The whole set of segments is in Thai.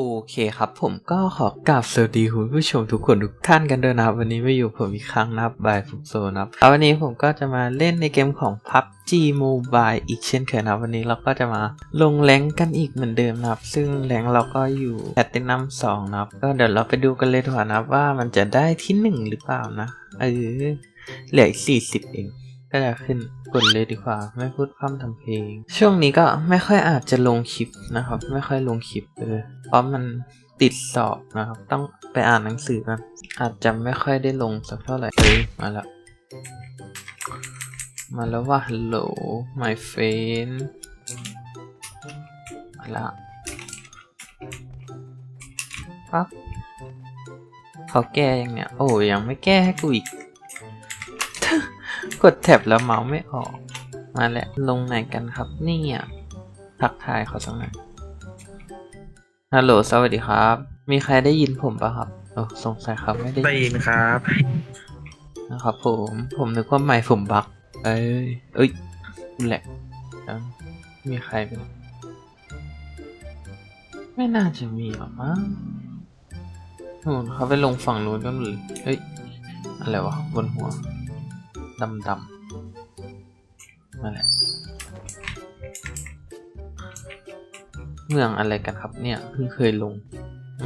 โอเคครับผมก็ขอกราบสวัสดีคุณผู้ชมทุกคนทุกท่านกันด้วยนะครับ วันนี้มาอยู่ผมอีกครั้งนะครับบายฟุกโซนะครับวันนี้ผมก็จะมาเล่นในเกมของ PUBG Mobile อีกเช่นเคยนะวันนี้เราก็จะมาลงแรงกันอีกเหมือนเดิมนะครับ ซึ่งแรงเราก็อยู่แพตตินัมสองนะครับ ก็เดี๋ยวเราไปดูกันเลยดีกว่านะครับว่ามันจะได้ที่หนึ่งหรือเปล่านะเออเหลืออีกสี่สิบเอง ก็จะขึ้นกดเลยดีกว่า ไม่พูดพร่ำทำเพลง ช่วงนี้ก็ไม่ค่อยอาจจะลงคลิปนะครับ ไม่ค่อยลงคลิปเลยเพราะมันติดสอบนะครับ ต้องไปอ่านหนังสือกันอาจจะไม่ค่อยได้ลงสักเท่าไหร่เฮ้ยมาแล้วมาแล้วว่า hello my friend มาแล้วปั๊บเขาแก้ยังเนี่ย โอ้ยังไม่แก้ให้กูอีก กดแท็บแล้วเมาส์ไม่ออก มาแล้วลงไหนกันครับเนี่ยทักทายเขาสักหน่อยฮัลโหลสวัสดีครับ มีใครได้ยินผมปะครับโอ้สงสัยครับไม่ได้ได้ยินครับนะครับผมผมนึกว่าไมค์ผมบักเอ้ยเอ้ยแหละแล้วมีใครเป็นไม่น่าจะมีหรอกมั้งนู่นเขาไปลงฝั่งนู้นกันเลยเฮ้ย อะไรวะบนหัว ดำดำนั่นแหละเมืองอะไรกันครับเนี่ยเพิ่งเคยลง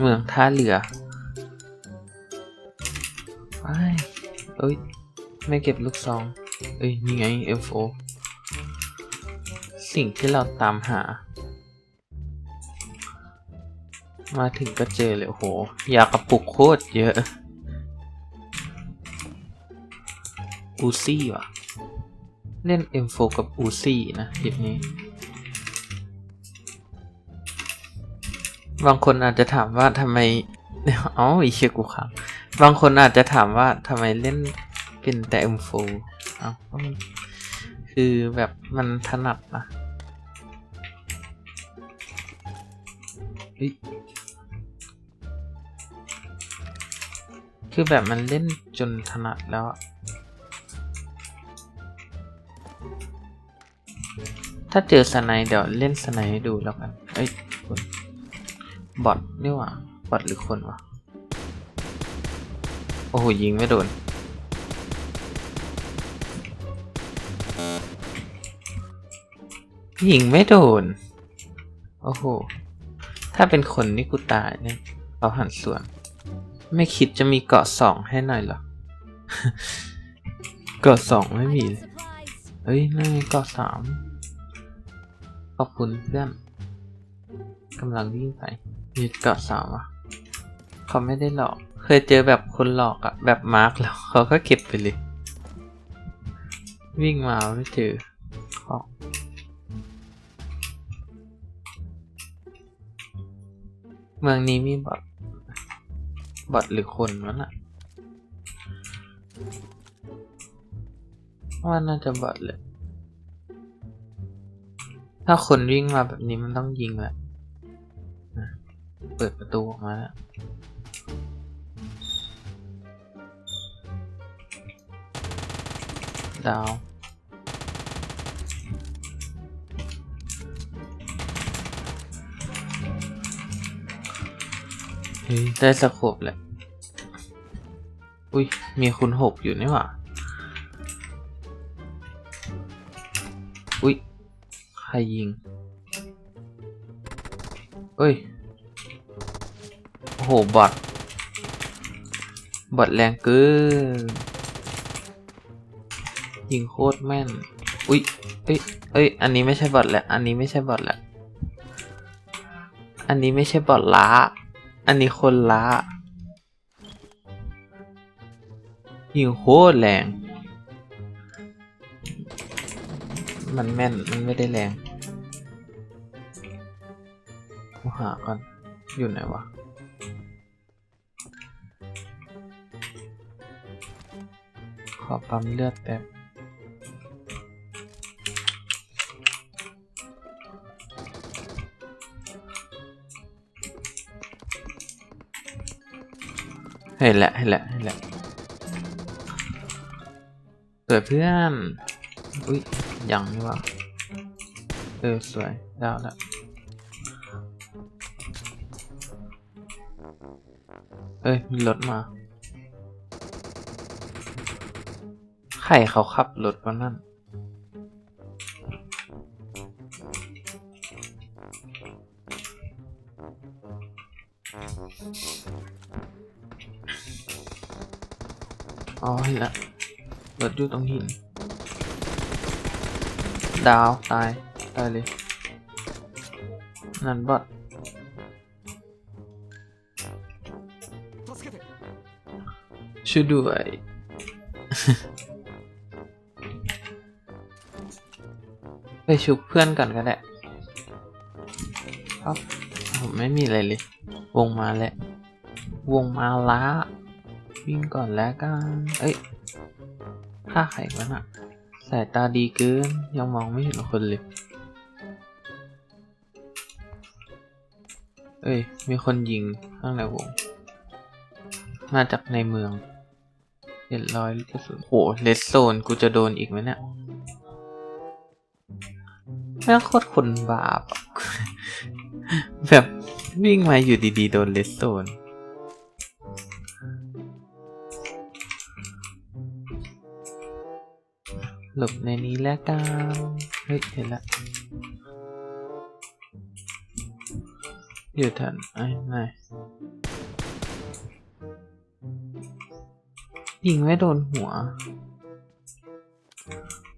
เมืองท่าเรือไปเอ้ย ไม่เก็บลูกซอง เอ้ยนี่ไง F4 สิ่งที่เราตามหา มาถึงก็เจอเลยโอ้โหยากระปุกโคตรเยอะ อูซี่ว่ะ เล่น M4 กับอูซี่นะทีนี้ บางคนอาจจะถามว่าทำไมเอ้าอีเชียกูครับบางคนอาจจะถามว่าทำไมเล่นเป็นแต่ M4 เอ้าก็มันคือแบบมันถนัดนะคือแบบมันเล่นจนถนัดแล้วอะ ถ้าเจอสไนด์เดี๋ยวเล่นสไนด์ให้ดูแล้วกันเอ้ยคนบอทนี่หว่าบอทหรือคนวะโอ้โหยิงไม่โดนยิงไม่โดน โอ้โห ถ้าเป็นคนนี่กูตายเนี่ยเอาหันส่วน ไม่คิดจะมีเกาะสองให้หน่อยหรอ เกาะสองไม่มีเลย เฮ้ยนั่นเกาะสาม ขอบคุณเพื่อนกำลังวิ่งไปมีเกาะสามอะเขาไม่ได้หลอก เคยเจอแบบคนหลอกอะแบบมาร์กแล้วเขาก็เก็บไปเลย วิ่งมาไม่เจอของเมืองนี้มีบอทบอทหรือคนวะน่ะว่าน่าจะบอทเลย ถ้าคนวิ่งมาแบบนี้มันต้องยิงแหละเปิดประตูออกมาแล้วดาวเฮ้ยได้สโคบแหละ อุ้ยมีคุณหกอยู่นี่หว่า รยิงเฮ้ย โอ้โห บอทบอทแรงเกิน ยิงโคตรแม่น อุ้ย เอ้ย เอ้ย อันนี้ไม่ใช่บอทแหละ อันนี้ไม่ใช่บอทแหละ อันนี้ไม่ใช่บอทล้า อันนี้คนล้า ยิงโคตรแรง มันแม่น มันไม่ได้แรงมาหาก่อน อยู่ไหนวะ ขอปั๊มเลือดแป๊บเห็นแหละเห็นแหละเห็นแหละสวยเพื่อน อุ้ย ยังนี่วะเออสวยไดาวแล้วเอ้ยมีรถมา ใครเขาขับรถมานั่น อ๋อเห็นละรถอยู่ตรงหิน ดาว ตาย ตายเลย นั่นบอทช่วยด้วย ไปชุบเพื่อนก่อนก็ได้ครับผมไม่มีอะไรเลย วงมาแล้ว วงมาล้าวิ่งก่อนแล้วกัน เอ้ยฆ่าใครวะน่ะายตาดีเกิน ยังมองไม่เห็นคนเลย เอ้ย มีคนยิงข้างในวง มาจากในเมืองเจ็ดร้อยกระสุนโหเลสโซนกูจะโดนอีกไหมเนี่ยแม่งโคตรคนบาป แบบวิ่งมาอยู่ดีๆ โดนเลสโซน หลบในนี้แล้วกันเฮ้ยเห็นละอยู่ทันไอ้นายยิงไม่โดนหัว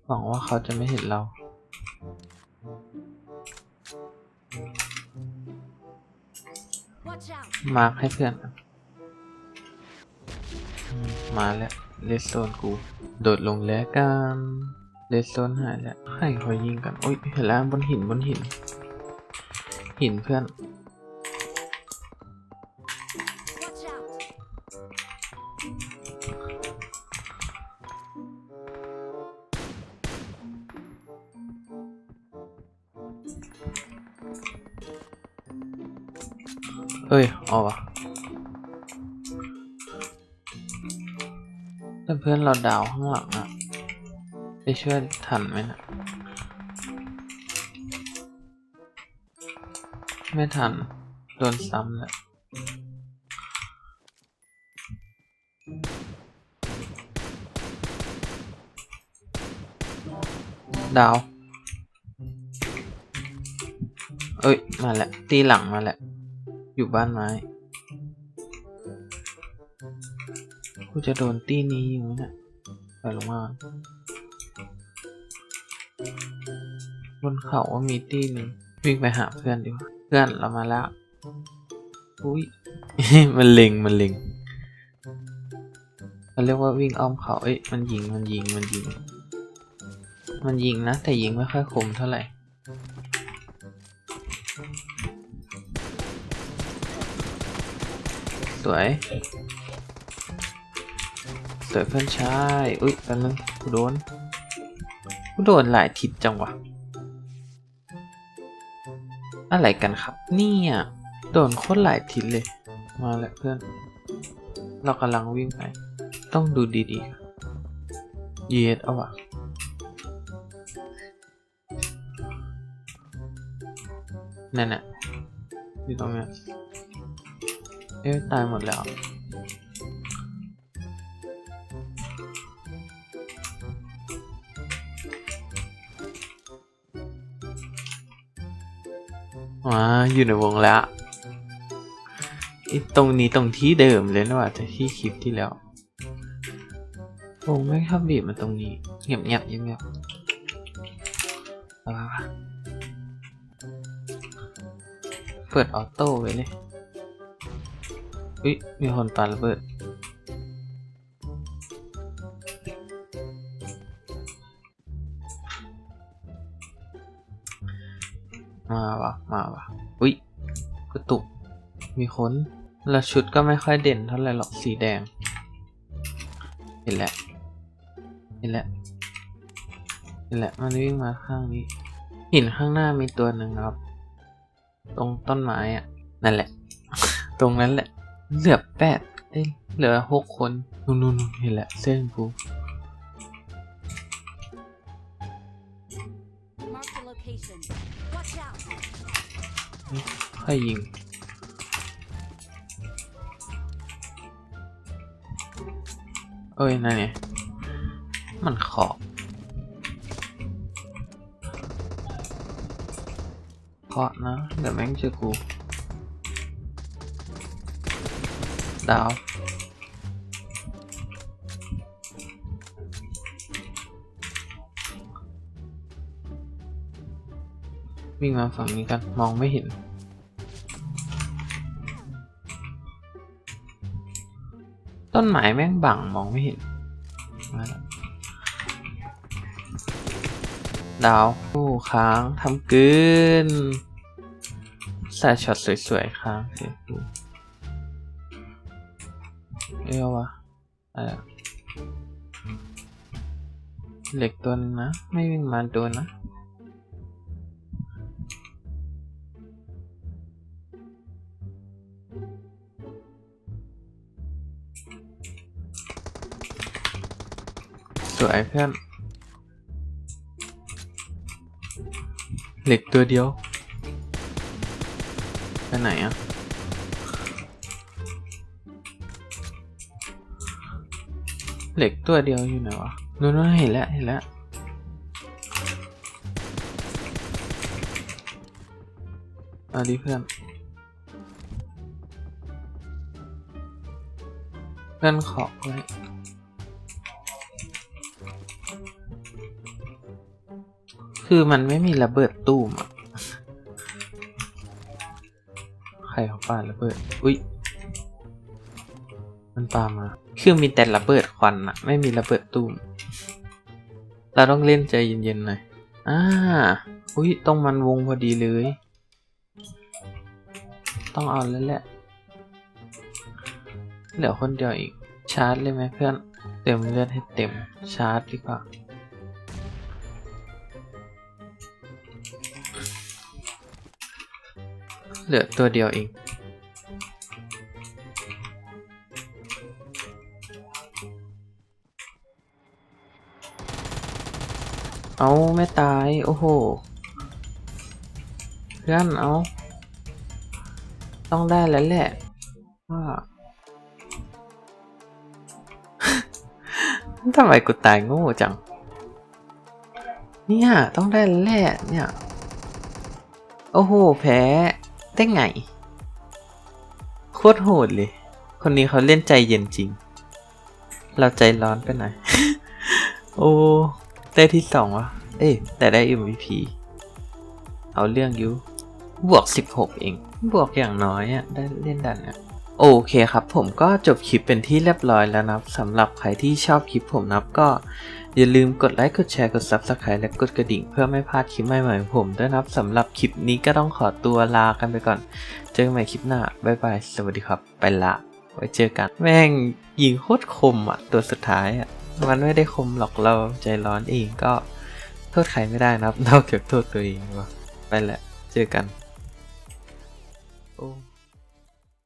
หวังว่าเขาจะไม่เห็นเรา Watch out! มาร์คให้เพื่อนก่อนอืมมาแล้ว เลสโซนกู โดดลงแล้วกันเลสโซนหายแล้วให้เขายิงกันโอ้ยเห็นแล้วบนหินบนหิน หินเพื่อนเอ้ยเอาวะ พื่อนเราดาวข้างหลังอะไปช่วยทันไหมนะไม่ทัน โดนซ้ำแหล้วดาว เอ้ย มาแล้ว ตีหลังมาแล้ว อยู่บ้านไม้ กูจะโดนตีนี้ยิงไหมเนี่ยไปลงมาบนเขาว่ามีตีนึงวิ่งไปหาเพื่อนดีกว่าเพื่อนเรามาแล้วอุ้ยมันเล็งมันเล็งมันเรียกว่าวิ่งอ้อมเขาเอ้ยมันยิงมันยิงมันยิง มันยิงนะ แต่ยิงไม่ค่อยคมเท่าไหร่สวย สวยเพื่อนชายอุ้ยแป๊บนึงกูโดนกูโดนหลายทิศจังวะ อะไรกันครับเนี่ยโดนโคตรหลายทิศเลย มาแล้วเพื่อน เรากำลังวิ่งไป ต้องดูดีๆ เย็ดเอาวะนั่นน่ะอยู่ตรงนี้เอ๊ะตายหมดแล้ว อ่าอยู่ในวงแล้วตรงนี้ตรงที่เดิมเลยนะว่าแต่ที่คลิปที่แล้ววงไม่ชอบบีบมาตรงนี้เงียบเงียบเงียบเงียบเอาวะเปิดออโต้ไว้เลยอุ้ยมีคนปาระเบิดาวะมาวะอุ้ยกระตุก มีคนแล้วชุดก็ไม่ค่อยเด่นเท่าไหร่หรอกสีแดง เห็นแล้วเห็นแล้วเห็นแล้วมันวิ่งมาข้างนี้ หินข้างหน้ามีตัวหนึ่งครับ ตรงต้นไม้อะนั่นแหละ ตรงนั้นแหละ เหลือแปดเอ้ยเหลือหกคนนู่นนู่นเห็นแล้วเส้นกู ให้ยิง เอ้ย นั่นไงมันขอบเพาะนะเดี๋ยวแม่งเจอกู ดาว วิ่งมาฝั่งนี้กันมองไม่เห็น ต้นไม้แม่งบังมองไม่เห็นดาวโอ้ค้างทำเกินใส่ช็อตสวยๆค้างสิดูเอ้ยวะอะไรเหล็กตัวนึงนะ ไม่วิ่งมาโดนนะ สวยเพื่อน เหล็กตัวเดียวไปไหนอะเหล็กตัวเดียวอยู่ไหนวะนู่นๆเห็นแล้วเห็นแล้วเอาดิเพื่อน เพื่อนขอไว้ คือมันไม่มีระเบิดตู้มอะใครเขาปาระเบิด อุ๊ยมันปามา คือมีแต่ระเบิดควันอะไม่มีระเบิดตู้ม เราต้องเล่นใจเย็นๆหน่อย อ่า อุ๊ยตรงมันวงพอดีเลย ต้องเอาแล้วแหละ เหลือคนเดียวอีก ชาร์จเลยไหมเพื่อน เต็มเลือดให้เต็ม ชาร์จดีกว่า เหลือตัวเดียวเอง เอาไม่ตาย โอ้โห เพื่อนเอา ต้องได้แล้วแหละว่าทำไมกูตายโง่จัง เนี่ย ต้องได้แล้วแหละเนี่ย โอ้โห แพ้ ได้ไง โคตรโหดเลย คนนี้เขาเล่นใจเย็นจริง เราใจร้อนไปหน่อย โอ้ได้ที่สองวะ เอ้แต่ได้ MVP เอาเรื่องอยูบวก 16 เอง บวกอย่างน้อยอะได้เล่นดันอะ โอเคครับผมก็จบคลิปเป็นที่เรียบร้อยแล้วนะครับสำหรับใครที่ชอบคลิปผมนะครับก็อย่าลืมกดไลค์กดแชร์กด Subscribe และกดกระดิ่งเพื่อไม่พลาดคลิปใหม่ๆของผมด้วยนะครับสำหรับคลิปนี้ก็ต้องขอตัวลากันไปก่อน เจอกันใหม่คลิปหน้าบ๊ายบายสวัสดีครับไปละไว้เจอกัน แม่งยิงโคตรคมอะตัวสุดท้ายอะมันไม่ได้คมหรอกเราใจร้อนเองก็โทษใครไม่ได้นะครับนอกจากโทษตัวเองวะไปแหละเจอกันโอ้